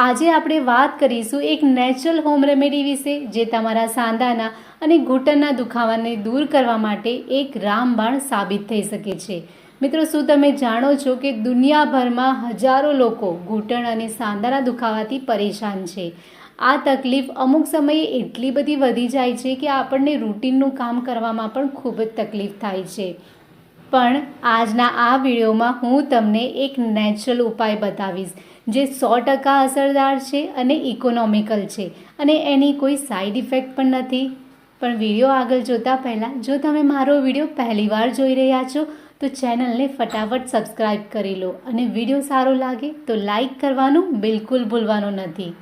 આજે આપણે વાત કરીશું એક નેચરલ હોમ રેમેડી વિશે, જે તમારા સાંધાના અને ઘૂંટણના દુખાવાને દૂર કરવા માટે એક રામબાણ સાબિત થઈ શકે છે. મિત્રો, શું તમે જાણો છો કે દુનિયાભરમાં હજારો લોકો ઘૂંટણ અને સાંધાના દુખાવાથી પરેશાન છે? આ તકલીફ અમુક સમયે એટલી બધી વધી જાય છે કે આપણને રૂટીનનું કામ કરવામાં પણ ખૂબ જ તકલીફ થાય છે. પણ આજના આ વિડીયોમાં હું તમને એક નેચરલ ઉપાય બતાવીશ, જે સો ટકા અસરદાર છે અને ઇકોનોમિકલ છે. અને એની કોઈ સાઈડ ઇફેક્ટ પણ નથી. પણ વીડિયો આગળ જોતા પહેલાં, જો તમે મારો વીડિયો પહેલીવાર જોઈ રહ્યા છો, તો ચેનલને ફટાફટ સબસ્ક્રાઈબ કરી લો. અને વીડિયો સારો લાગે, તો લાઈક કરવાનું બિલકુલ ભૂલવાનું નથી.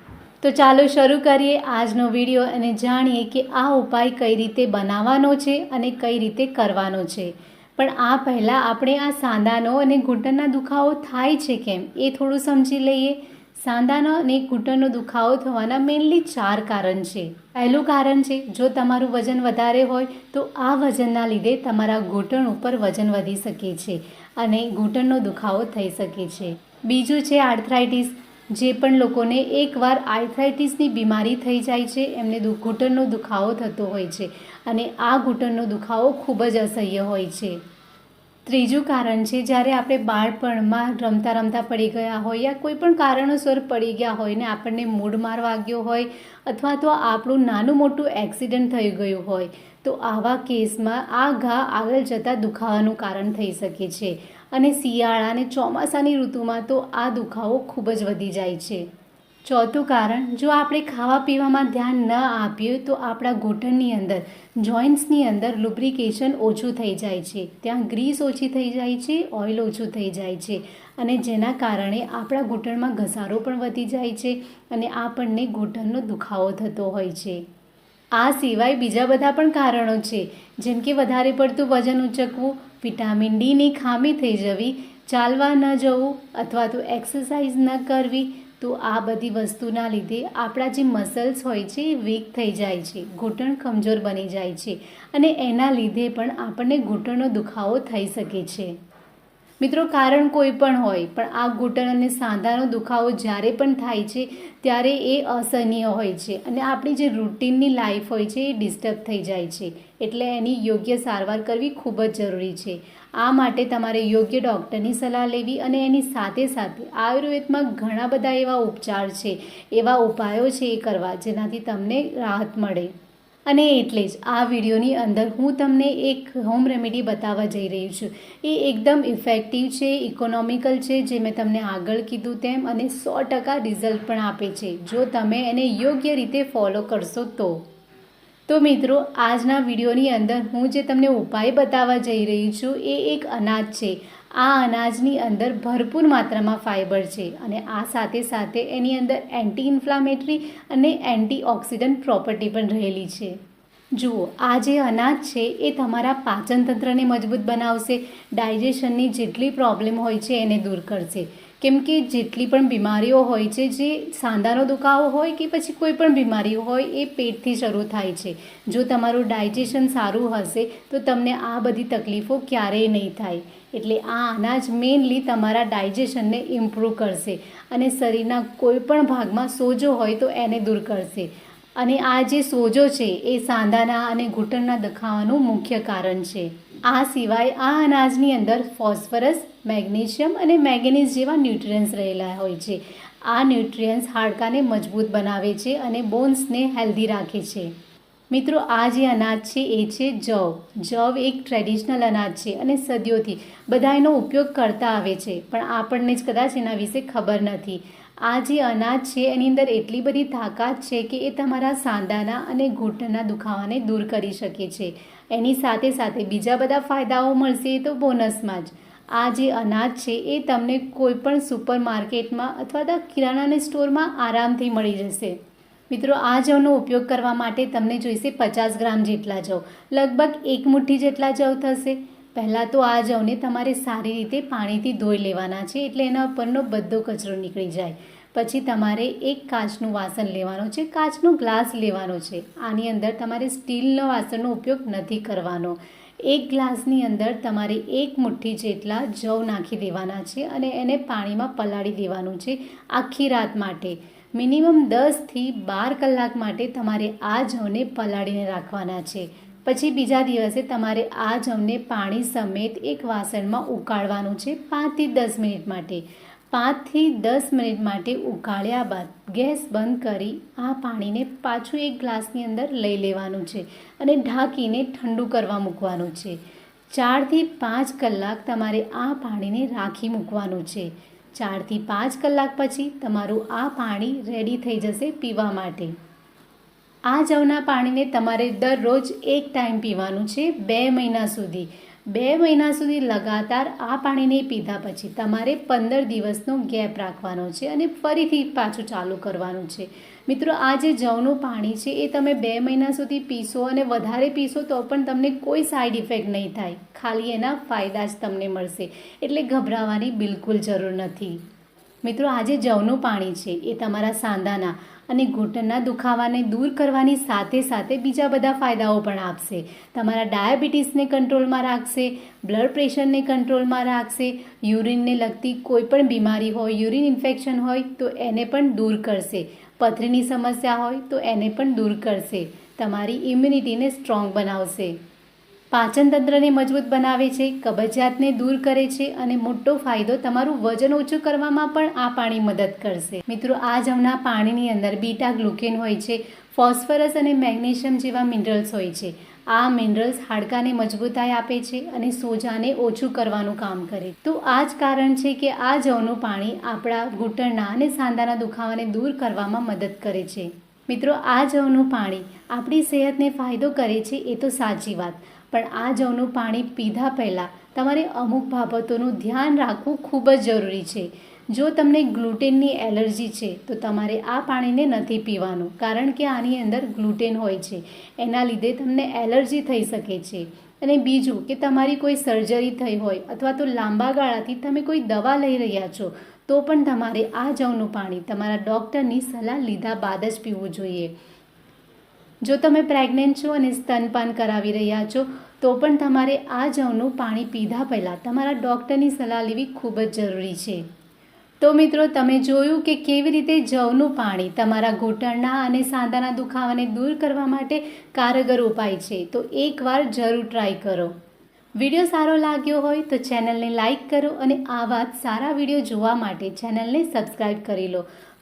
તો ચાલો શરૂ કરીએ આજનો વીડિયો અને જાણીએ કે આ ઉપાય કઈ રીતે બનાવવાનો છે અને કઈ રીતે કરવાનો છે. પણ આ પહેલાં આપણે આ સાંધાનો અને ઘૂંટણના દુખાવો થાય છે કેમ એ થોડું સમજી લઈએ. સાંધાનો અને ઘૂંટણનો દુખાવો થવાના મેઇનલી ચાર કારણ છે. પહેલું કારણ છે, જો તમારું વજન વધારે હોય, તો આ વજનના લીધે તમારા ઘૂંટણ ઉપર વજન વધી શકે છે અને ઘૂંટણનો દુખાવો થઈ શકે છે. બીજું છે આર્થરાઇટિસ જે પણ લોકોને એકવાર આર્થરાઇટિસની બીમારી થઈ જાય છે, એમને ઘૂંટણનો દુખાવો થતો હોય છે અને આ ઘૂંટણનો દુખાવો ખૂબ જ અસહ્ય હોય છે. ત્રીજું કારણ છે, જ્યારે આપણે બાળપણમાં રમતા રમતા પડી ગયા હોય યા કોઈ પણ કારણોસર પડી ગયા હોય ને આપણને મૂડ માર વાગ્યો હોય અથવા તો આપણું નાનું મોટું એક્સિડન્ટ થઈ ગયું હોય, તો આવા કેસમાં આ ઘા આગળ જતાં દુખાવાનું કારણ થઈ શકે છે. અને શિયાળા અને ચોમાસાની ઋતુમાં તો આ દુખાવો ખૂબ જ વધી જાય છે. ચોથું કારણ, જો આપણે ખાવા પીવામાં ધ્યાન ન આપીએ તો આપણા ઘૂંટણની અંદર, જોઈન્ટ્સની અંદર લુબ્રિકેશન ઓછું થઈ જાય છે. ત્યાં ગ્રીસ ઓછી થઈ જાય છે, ઓઇલ ઓછું થઈ જાય છે અને જેના કારણે આપણા ઘૂંટણમાં ઘસારો પણ વધી જાય છે અને આપણને ઘૂંટણનો દુખાવો થતો હોય છે. આ સિવાય બીજા બધા પણ કારણો છે. જેમ કે વધારે પડતું વજન ઉચકવું, વિટામિન ડીની ખામી થઈ જવી, ચાલવા ન જવું અથવા તો એક્સરસાઇઝ ન કરવી, તો આ બધી વસ્તુના લીધે આપણા જે મસલ્સ હોય છે એ વીક થઈ જાય છે, ઘૂંટણ કમજોર બની જાય છે અને એના લીધે પણ આપણને ઘૂંટણનો દુખાવો થઈ શકે છે. મિત્રો, કારણ કોઈ પણ હોય, પણ આ ઘૂંટણ અને સાંધાનો દુખાવો જ્યારે પણ થાય છે, ત્યારે એ અસહનીય હોય છે અને આપણી જે રૂટીનની લાઈફ હોય છે, એ ડિસ્ટર્બ થઈ જાય છે. એટલે એની યોગ્ય સારવાર કરવી ખૂબ જ જરૂરી છે. આ માટે તમારે યોગ્ય ડૉક્ટરની સલાહ લેવી અને એની સાથે સાથે આયુર્વેદમાં ઘણા બધા એવા ઉપચાર છે, એવા ઉપાયો છે એ કરવા જેનાથી તમને રાહત મળે. અને એટલે જ આ વિડીયોની અંદર હું તમને એક હોમ રેમેડી બતાવવા જઈ રહી છું. એ એકદમ ઇફેક્ટિવ છે ઇકોનોમિકલ છે, જે મેં તમને આગળ કીધું તેમ અને સો ટકા રિઝલ્ટ પણ આપે છે. જો તમે એને યોગ્ય રીતે ફોલો કરશો તો. તો મિત્રો, આજના વિડીયોની અંદર હું જે તમને ઉપાય બતાવવા જઈ રહી છું એ એક અનાજ છે. આ અનાજની અંદર ભરપૂર માત્રામાં ફાઇબર છે અને આ સાથે સાથે એની અંદર એન્ટી ઇન્ફ્લામેટરી અને એન્ટી ઓક્સિડન્ટ પ્રોપર્ટી પણ રહેલી છે. જુઓ, આ જે અનાજ છે, એ તમારા પાચનતંત્રને મજબૂત બનાવશે, ડાયજેશનની જેટલી પ્રોબ્લેમ હોય છે, એને દૂર કરશે. કેમ કે જેટલી પણ બીમારીઓ હોય છે, જે સાંધાનો દુખાવો હોય કે પછી કોઈ પણ બીમારી હોય, એ પેટથી શરૂ થાય છે. જો તમારું ડાયજેશન સારું હશે, તો તમને આ બધી તકલીફો ક્યારેય નહીં થાય. એટલે આ અનાજ મેઇનલી તમારા ડાયજેશનને ઇમ્પ્રૂવ કરશે. અને શરીરના કોઈ પણ ભાગમાં સોજો હોય તો એને દૂર કરશે. અને આ જે સોજો છે, એ સાંધાના અને ઘૂંટણના દખાવાનું મુખ્ય કારણ છે. આ સિવાય આ અનાજની અંદર ફોસ્ફરસ મેગ્નેશિયમ અને મેંગેનીઝ જેવા ન્યુટ્રિયન્ટ્સ રહેલા હોય છે. આ ન્યુટ્રિયન્ટ્સ હાડકાને મજબૂત બનાવે છે અને બોન્સને હેલ્ધી રાખે છે. મિત્રો, આ જે અનાજ છે, એ છે જવ. જવ એક ટ્રેડિશનલ અનાજ છે અને સદીઓથી બધા એનો ઉપયોગ કરતા આવે છે. પણ આપણને જ કદાચ એના વિશે ખબર નથી. આ જે અનાજ છે, એની અંદર એટલી બધી તાકાત છે કે એ તમારા સાંધાના અને ઘૂંટણના દુખાવાને દૂર કરી શકે છે. એની સાથે સાથે બીજા બધા ફાયદાઓ મળશે તો બોનસમાં જ. આ જે અનાજ છે, એ તમને કોઈપણ સુપર માર્કેટમાં અથવા તો કિરાણાના સ્ટોરમાં આરામથી મળી જશે. મિત્રો, આ જવનો ઉપયોગ કરવા માટે તમને જોઈશે પચાસ ગ્રામ જેટલા જવ. લગભગ એક મુઠ્ઠી જેટલા જવ થશે. પહેલાં તો આ જવને તમારે સારી રીતે પાણીથી ધોઈ લેવાના છે એટલે એના ઉપરનો બધો કચરો નીકળી જાય. પછી તમારે એક કાચનું વાસણ લેવાનું છે, કાચનો ગ્લાસ લેવાનો છે. આની અંદર તમારે સ્ટીલનો વાસણનો ઉપયોગ નથી કરવાનો. એક ગ્લાસની અંદર તમારે એક મુઠ્ઠી જેટલા જવ નાખી દેવાના છે અને એને પાણીમાં પલાળી દેવાનું છે આખી રાત માટે. મિનિમમ દસથી બાર કલાક માટે તમારે આ જવને પલાળીને રાખવાના છે. પછી બીજા દિવસે તમારે આ જવને પાણી સમેત એક વાસણમાં ઉકાળવાનું છે પાંચથી દસ મિનિટ માટે. પાંચથી દસ મિનિટ માટે ઉકાળ્યા બાદ ગેસ બંધ કરી આ પાણીને પાછું એક ગ્લાસની અંદર લઈ લેવાનું છે અને ઢાંકીને ઠંડુ કરવા મૂકવાનું છે. ચારથી પાંચ કલાક તમારે આ પાણીને રાખી મૂકવાનું છે. ચારથી પાંચ કલાક પછી તમારું આ પાણી રેડી થઈ જશે પીવા માટે. આ જવના પાણીને તમારે દરરોજ એક ટાઈમ પીવાનું છે બે મહિના સુધી. બે મહિના સુધી લગાતાર આ પાણીને પીધા પછી તમારે પંદર દિવસનો ગેપ રાખવાનો છે અને ફરીથી પાછું ચાલુ કરવાનું છે. મિત્રો, આ જે જવનું પાણી છે, એ તમે બે મહિના સુધી પીશો અને વધારે પીશો તો પણ તમને કોઈ સાઈડ ઇફેક્ટ નહીં થાય. ખાલી એના ફાયદા જ તમને મળશે. એટલે ગભરાવાની બિલકુલ જરૂર નથી. મિત્રો આજે જવનું પાણી છે, એ તમારા સાંધાના અને ઘૂંટણના દુખાવાને દૂર કરવાની સાથે સાથે બીજા બધા ફાયદાઓ પણ આપશે. તમારા ડાયાબિટીસને કંટ્રોલમાં રાખશે, બ્લડ પ્રેશરને કંટ્રોલમાં રાખશે, યુરિનને લગતી કોઈ પણ બીમારી હોય, યુરિન ઇન્ફેક્શન હોય, તો એને પણ દૂર કરશે. પથરીની સમસ્યા હોય, તો એને પણ દૂર કરશે. તમારી ઇમ્યુનિટીને સ્ટ્રોંગ બનાવશે. પાચન તંત્રને મજબૂત બનાવે છે, કબજિયાતને દૂર કરે છે અને મોટો ફાયદો તમારું વજન ઓછું કરવામાં પણ આ પાણી મદદ કરશે. મિત્રો, આ જમના પાણીની અંદર બીટા ગ્લુકેન હોય છે, ફોસ્ફરસ અને મેગ્નેશિયમ જેવા મિનરલ્સ હોય છે. આ મિનરલ્સ હાડકાને મજબૂતાઈ આપે છે અને સોજાને ઓછું કરવાનું કામ કરે. તો આ જ કારણ છે કે આ જવનું પાણી આપણા ઘૂંટણના અને સાંધાના દુખાવાને દૂર કરવામાં મદદ કરે છે. મિત્રો, આ જવનું પાણી આપણી સેહતને ફાયદો કરે છે, એ તો સાચી વાત. પણ આ જવનું પાણી પીધા પહેલાં તમારે અમુક બાબતોનું ધ્યાન રાખવું ખૂબ જ જરૂરી છે. જો તમને ગ્લુટેનની એલર્જી છે, તો તમારે આ પાણીને નથી પીવાનું, કારણ કે આની અંદર ગ્લુટેન હોય છે. એના લીધે તમને એલર્જી થઈ શકે છે. અને બીજું કે તમારી કોઈ સર્જરી થઈ હોય અથવા તો લાંબા ગાળાથી તમે કોઈ દવા લઈ રહ્યા છો, તો પણ તમારે આ જવનું પાણી તમારા ડૉક્ટરની સલાહ લીધા બાદ જ પીવું જોઈએ. જો તમે પ્રેગ્નન્ટ છો અને સ્તનપાન કરાવી રહ્યા છો, તો પણ તમારે આ જવનું પાણી પીધા પહેલાં તમારા ડૉક્ટરની સલાહ લેવી ખૂબ જ જરૂરી છે. તો મિત્રો, તમે જોયું કે કેવી રીતે જવનું પાણી તમારા ઘૂંટણના અને સાંધાના દુખાવાને દૂર કરવા માટે કારગર ઉપાય છે, તો એકવાર જરૂર ટ્રાય કરો. વીડિયો સારો લાગ્યો હોય તો ચેનલને લાઇક કરો અને આવા સારા વીડિયો જોવા માટે ચેનલને સબસ્ક્રાઈબ કરી લો.